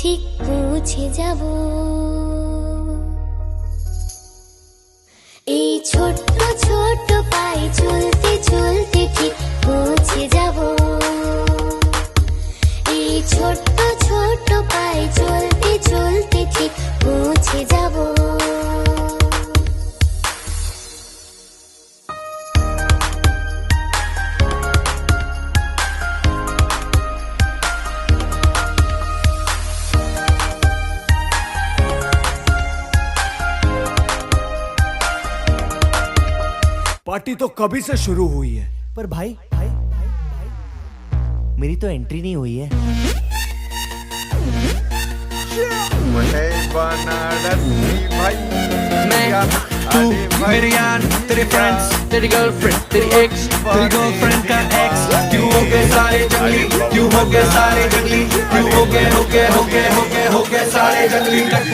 ঠিক বুঝে যাব এই ছোট্ট ছোট্ট পায়ে চলে पार्टी तो कभी से शुरू हुई है पर भाई भाई भाई भाई मेरी तो एंट्री नहीं हुई है तू यार तेरे फ्रेंड्स तेरी तेरी तेरी का एक्स क्यों हो गए हो गए सारे गए गए गए हो गए हो गए सारे जंगली